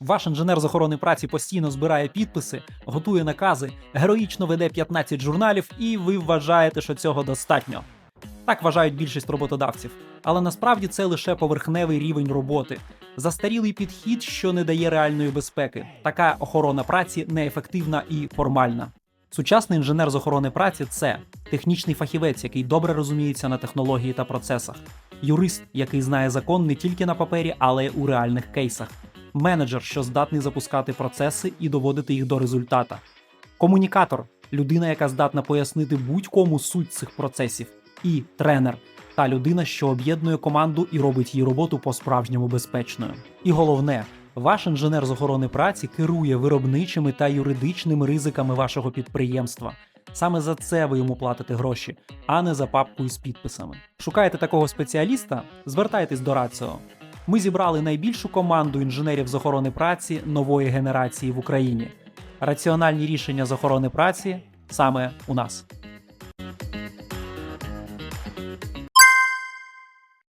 Ваш інженер з охорони праці постійно збирає підписи, готує накази, героїчно веде 15 журналів, і ви вважаєте, що цього достатньо. Так вважають більшість роботодавців. Але насправді це лише поверхневий рівень роботи, застарілий підхід, що не дає реальної безпеки. Така охорона праці неефективна і формальна. Сучасний інженер з охорони праці це технічний фахівець, який добре розуміється на технології та процесах, юрист, який знає закон не тільки на папері, але й у реальних кейсах, менеджер, що здатний запускати процеси і доводити їх до результата, комунікатор людина, яка здатна пояснити будь-кому суть цих процесів, і тренер та людина, що об'єднує команду і робить її роботу по-справжньому безпечною. І головне, ваш інженер з охорони праці керує виробничими та юридичними ризиками вашого підприємства. Саме за це ви йому платите гроші, а не за папку із підписами. Шукаєте такого спеціаліста? Звертайтесь до Раціо. Ми зібрали найбільшу команду інженерів з охорони праці нової генерації в Україні. Раціональні рішення з охорони праці саме у нас.